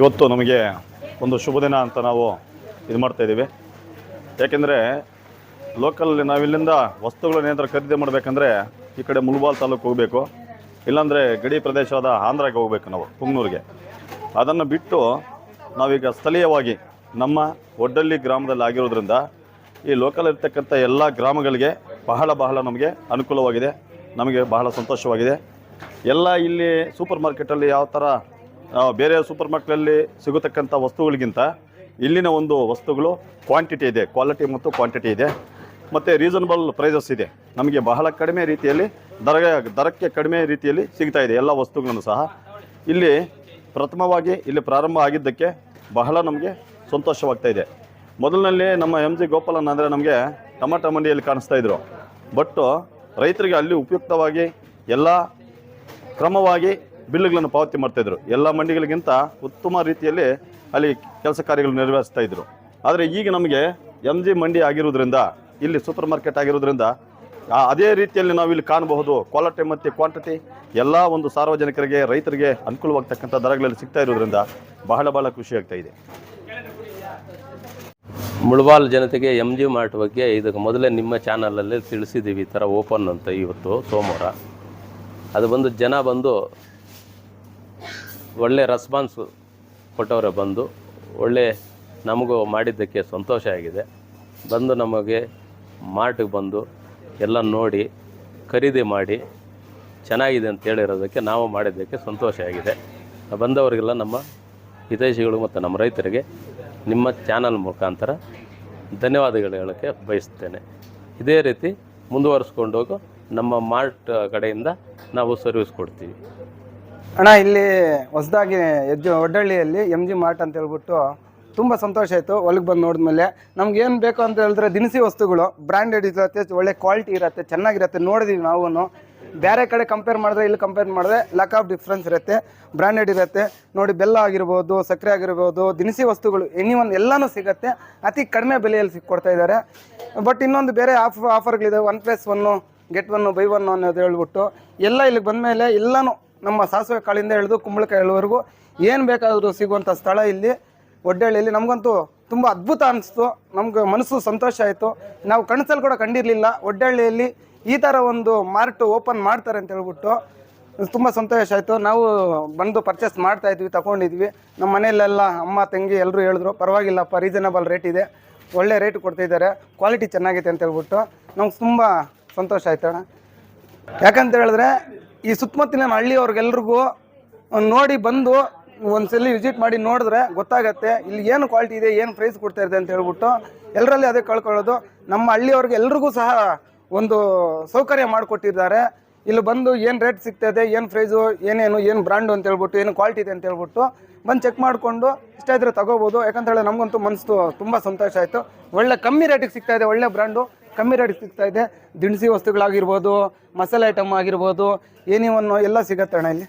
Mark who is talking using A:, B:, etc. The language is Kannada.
A: ಇವತ್ತು ನಮಗೆ ಒಂದು ಶುಭ ದಿನ ಅಂತ ನಾವು ಇದು ಮಾಡ್ತಾ ಇದ್ದೀವಿ. ಯಾಕೆಂದರೆ ಲೋಕಲ್ ನಾವಿಲ್ಲಿಂದ ವಸ್ತುಗಳನ್ನ ಏನಾದ್ರು ಖರೀದಿ ಮಾಡಬೇಕಂದ್ರೆ ಈ ಕಡೆ ಮುಲ್ಬಾಲ್ ತಾಲೂಕು ಹೋಗಬೇಕು. ಇಲ್ಲಾಂದರೆ ಗಡಿ ಪ್ರದೇಶವಾದ ಆಂಧ್ರಕ್ಕೆ ಹೋಗಬೇಕು ನಾವು ಪುಂಗ್ನೂರಿಗೆ ಅದನ್ನು ಬಿಟ್ಟು ನಾವೀಗ ಸ್ಥಳೀಯವಾಗಿ ನಮ್ಮ ಒಡ್ಡಳ್ಳಿ ಗ್ರಾಮದಲ್ಲಿ ಆಗಿರೋದ್ರಿಂದ ಈ ಲೋಕಲ್ ಇರ್ತಕ್ಕಂಥ ಎಲ್ಲ ಗ್ರಾಮಗಳಿಗೆ ಬಹಳ ಬಹಳ ನಮಗೆ ಅನುಕೂಲವಾಗಿದೆ, ನಮಗೆ ಬಹಳ ಸಂತೋಷವಾಗಿದೆ. ಎಲ್ಲ ಇಲ್ಲಿ ಸೂಪರ್ ಮಾರ್ಕೆಟಲ್ಲಿ ಯಾವ ಥರ ಬೇರೆ ಸೂಪರ್ ಮಾರ್ಕೆಟಲ್ಲಿ ಸಿಗತಕ್ಕಂಥ ವಸ್ತುಗಳಿಗಿಂತ ಇಲ್ಲಿನ ಒಂದು ವಸ್ತುಗಳು ಕ್ವಾಂಟಿಟಿ ಇದೆ ಕ್ವಾಲಿಟಿ ಮತ್ತು ಕ್ವಾಂಟಿಟಿ ಇದೆ. ಮತ್ತು ರೀಸನಬಲ್ ಪ್ರೈಸಸ್ ಇದೆ. ನಮಗೆ ಬಹಳ ಕಡಿಮೆ ರೀತಿಯಲ್ಲಿ, ದರ, ದರಕ್ಕೆ ಕಡಿಮೆ ರೀತಿಯಲ್ಲಿ ಸಿಗ್ತಾ ಇದೆ ಎಲ್ಲ ವಸ್ತುಗಳನ್ನು ಸಹ. ಇಲ್ಲಿ ಪ್ರಥಮವಾಗಿ, ಇಲ್ಲಿ ಪ್ರಾರಂಭ ಆಗಿದ್ದಕ್ಕೆ ಬಹಳ ನಮಗೆ ಸಂತೋಷವಾಗ್ತಾ ಇದೆ. ಮೊದಲಿನಲ್ಲಿ ನಮ್ಮ ಎಂ ಜಿ ಗೋಪಾಲನ್ ಅಂದರೆ ನಮಗೆ ಟಮಾಟ ಮಂಡಿಯಲ್ಲಿ ಕಾಣಿಸ್ತಾ ಇದ್ರು. ಬಟ್ಟು ರೈತರಿಗೆ ಅಲ್ಲಿ ಉಪಯುಕ್ತವಾಗಿ ಎಲ್ಲ ಕ್ರಮವಾಗಿ ಬಿಲ್ಗಳನ್ನು ಪಾವತಿ ಮಾಡ್ತಾಯಿದ್ರು ಎಲ್ಲ ಮಂಡಿಗಳಿಗಿಂತ ಉತ್ತಮ ರೀತಿಯಲ್ಲಿ ಅಲ್ಲಿ ಕೆಲಸ ಕಾರ್ಯಗಳು ನೆರವೇರಿಸ್ತಾ ಇದ್ರು. ಆದರೆ ಈಗ ನಮಗೆ ಎಂ ಜಿ ಮಂಡಿ ಆಗಿರೋದ್ರಿಂದ, ಇಲ್ಲಿ ಸೂಪರ್ ಮಾರ್ಕೆಟ್ ಆಗಿರೋದ್ರಿಂದ ಅದೇ ರೀತಿಯಲ್ಲಿ ನಾವು ಇಲ್ಲಿ ಕಾಣಬಹುದು ಕ್ವಾಲಿಟಿ ಮತ್ತು ಕ್ವಾಂಟಿಟಿ ಎಲ್ಲ ಒಂದು ಸಾರ್ವಜನಿಕರಿಗೆ, ರೈತರಿಗೆ ಅನುಕೂಲವಾಗ್ತಕ್ಕಂಥ ದರಗಳಲ್ಲಿ ಸಿಗ್ತಾ ಇರೋದ್ರಿಂದ ಬಹಳ ಬಹಳ ಖುಷಿ ಆಗ್ತಾ ಇದೆ.
B: ಮುಳಬಾಲ್ ಜನತೆಗೆ ಎಂ ಜಿ ಮಾರ್ಟ್ ಬಗ್ಗೆ ಇದಕ್ಕೆ ಮೊದಲೇ ನಿಮ್ಮ ಚಾನಲಲ್ಲಿ ತಿಳಿಸಿದ್ದೀವಿ ಈ ಥರ ಓಪನ್ ಅಂತ ಇವತ್ತು ಸೋಮವಾರ. ಅದು ಬಂದು ಜನ ಬಂದು ಒಳ್ಳೆ ರೆಸ್ಪಾನ್ಸ್ ಕೊಟ್ಟವರೇ ಬಂದು, ಒಳ್ಳೆ ನಮಗೂ ಮಾಡಿದ್ದಕ್ಕೆ ಸಂತೋಷ ಆಗಿದೆ. ಬಂದು ನಮಗೆ ಮಾರ್ಟಿಗೆ ಬಂದು ಎಲ್ಲ ನೋಡಿ, ಖರೀದಿ ಮಾಡಿ, ಚೆನ್ನಾಗಿದೆ ಅಂತ ಹೇಳಿರೋದಕ್ಕೆ ನಾವು ಮಾಡಿದ್ದಕ್ಕೆ ಸಂತೋಷ ಆಗಿದೆ. ಬಂದವರಿಗೆಲ್ಲ ನಮ್ಮ ಹಿತೈಷಿಗಳು ಮತ್ತು ನಮ್ಮ ರೈತರಿಗೆ ನಿಮ್ಮ ಚಾನಲ್ ಮುಖಾಂತರ ಧನ್ಯವಾದಗಳು ಹೇಳೋಕ್ಕೆ ಬಯಸ್ತೇನೆ. ಇದೇ ರೀತಿ ಮುಂದುವರಿಸ್ಕೊಂಡೋಗು ನಮ್ಮ ಮಾರ್ಟ್ ಕಡೆಯಿಂದ ನಾವು ಸರ್ವಿಸ್ ಕೊಡ್ತೀವಿ.
C: ಅಣ್ಣ, ಇಲ್ಲಿ ಹೊಸದಾಗಿ ಹೆಜ್ಜೆ ಒಡ್ಡಳ್ಳಿಯಲ್ಲಿ ಎಂ ಜಿ ಮಾರ್ಟ್ ಅಂತ ಹೇಳ್ಬಿಟ್ಟು ತುಂಬ ಸಂತೋಷ ಆಯಿತು. ಹೊಲಗೆ ಬಂದು ನೋಡಿದ್ಮೇಲೆ ನಮ್ಗೆ ಏನು ಬೇಕು ಅಂತ ಹೇಳಿದ್ರೆ ದಿನಸಿ ವಸ್ತುಗಳು ಬ್ರ್ಯಾಂಡೆಡ್ ಇರುತ್ತೆ, ಒಳ್ಳೆ ಕ್ವಾಲಿಟಿ ಇರುತ್ತೆ, ಚೆನ್ನಾಗಿರುತ್ತೆ, ನೋಡಿದೀವಿ ನಾವು ಬೇರೆ ಕಡೆ ಕಂಪೇರ್ ಮಾಡಿದ್ರೆ, ಇಲ್ಲಿ ಕಂಪೇರ್ ಮಾಡಿದ್ರೆ ಲ್ಯಾಕ್ ಆಫ್ ಡಿಫ್ರೆನ್ಸ್ ಇರುತ್ತೆ. ಬ್ರ್ಯಾಂಡೆಡ್ ಇರುತ್ತೆ. ನೋಡಿ, ಬೆಲ್ಲ ಆಗಿರ್ಬೋದು, ಸಕ್ಕರೆ ಆಗಿರ್ಬೋದು, ದಿನಸಿ ವಸ್ತುಗಳು ಎನಿ ಒನ್ ಎಲ್ಲನೂ ಸಿಗುತ್ತೆ. ಅತಿ ಕಡಿಮೆ ಬೆಲೆಯಲ್ಲಿ ಸಿಕ್ಕೊಡ್ತಾ ಇದ್ದಾರೆ ಬಟ್ ಇನ್ನೊಂದು ಬೇರೆ off ಆಫರ್ಗಳಿದೆ one plus one get one buy one ಅನ್ನೋದು ಹೇಳ್ಬಿಟ್ಟು ಎಲ್ಲ ಇಲ್ಲಿಗೆ ಬಂದಮೇಲೆ ಎಲ್ಲನೂ ನಮ್ಮ ಸಾಸಿವೆ ಕಾಳಿಂದ ಹಿಡಿದು ಕುಂಬಳಕಾಯಿವರೆಗೂ ಏನು ಬೇಕಾದರೂ ಸಿಗುವಂಥ ಸ್ಥಳ ಇಲ್ಲಿ ಒಡ್ಡಳ್ಳಿಯಲ್ಲಿ ನಮಗಂತೂ ತುಂಬ ಅದ್ಭುತ ಅನಿಸ್ತು. ನಮ್ಗೆ ಮನಸ್ಸು ಸಂತೋಷ ಆಯಿತು. ನಾವು ಕನಸಲ್ಲಿ ಕೂಡ ಕಂಡಿರಲಿಲ್ಲ. ಒಡ್ಡಳ್ಳಿಯಲ್ಲಿ ಈ ಥರ ಒಂದು ಮಾರ್ಟ್ ಓಪನ್ ಮಾಡ್ತಾರೆ ಅಂತ ಹೇಳ್ಬಿಟ್ಟು ತುಂಬ ಸಂತೋಷ ಆಯಿತು. ನಾವು ಬಂದು ಪರ್ಚೇಸ್ ಮಾಡ್ತಾ ಇದ್ವಿ, ತಗೊಂಡಿದ್ವಿ. ನಮ್ಮ ಮನೆಯಲ್ಲೆಲ್ಲ ಅಮ್ಮ, ತಂಗಿ ಎಲ್ಲರೂ ಹೇಳಿದ್ರು, ಪರವಾಗಿಲ್ಲಪ್ಪ ರೀಸನಬಲ್ ರೇಟ್ ಇದೆ. ಒಳ್ಳೆ ರೇಟ್ ಕೊಡ್ತಿದ್ದಾರೆ. ಕ್ವಾಲಿಟಿ ಚೆನ್ನಾಗಿದೆ ಅಂತ ಹೇಳ್ಬಿಟ್ಟು ನಮ್ಗೆ ತುಂಬ ಸಂತೋಷ ಆಯ್ತಣ್ಣ ಯಾಕಂತ ಹೇಳಿದ್ರೆ ಈ ಸುತ್ತಮುತ್ತಲಿನ ಹಳ್ಳಿಯವ್ರಿಗೆಲ್ರಿಗೂ ನೋಡಿ ಬಂದು ಒಂದ್ಸಲಿ ವಿಸಿಟ್ ಮಾಡಿ ನೋಡಿದ್ರೆ ಗೊತ್ತಾಗತ್ತೆ, ಇಲ್ಲಿ ಏನು ಕ್ವಾಲಿಟಿ ಇದೆ, ಏನು ಪ್ರೈಸ್ ಕೊಡ್ತಾ ಇದೆ ಅಂತ ಹೇಳ್ಬಿಟ್ಟು ಎಲ್ಲರಲ್ಲಿ ಅದೇ ಕಳ್ಕೊಳ್ಳೋದು. ನಮ್ಮ ಹಳ್ಳಿಯವ್ರಿಗೆ ಎಲ್ರಿಗೂ ಸಹ ಒಂದು ಸೌಕರ್ಯ ಮಾಡಿಕೊಟ್ಟಿದ್ದಾರೆ. ಇಲ್ಲಿ ಬಂದು ಏನು ರೇಟ್ ಸಿಗ್ತದೆ ಏನು ಪ್ರೈಸು ಏನೇನು, ಏನು ಬ್ರ್ಯಾಂಡು ಅಂತ ಹೇಳ್ಬಿಟ್ಟು, ಏನು ಕ್ವಾಲಿಟಿ ಇದೆ ಅಂತ ಹೇಳ್ಬಿಟ್ಟು ಬಂದು ಚೆಕ್ ಮಾಡಿಕೊಂಡು ಇಷ್ಟ ಇದ್ರೆ ತಗೋಬೋದು. ಯಾಕಂತ ಹೇಳಿ ನಮಗಂತೂ ಮನಸ್ಸು ತುಂಬ ಸಂತೋಷ ಆಯಿತು. ಒಳ್ಳೆ ಕಮ್ಮಿ ರೇಟಿಗೆ ಸಿಗ್ತಾ ಇದೆ, ಒಳ್ಳೆ ಬ್ರ್ಯಾಂಡು ಕಮ್ಮಿ ರೇಟ್ ಸಿಗ್ತಾ ಇದೆ. ದಿನಸಿ ವಸ್ತುಗಳಾಗಿರ್ಬೋದು ಮಸಾಲೆ ಐಟಮ್ ಆಗಿರ್ಬೋದು ಏನಿವನ್ನು ಎಲ್ಲ ಸಿಗತ್ತೆ ಅಣ್ಣ ಇಲ್ಲಿ.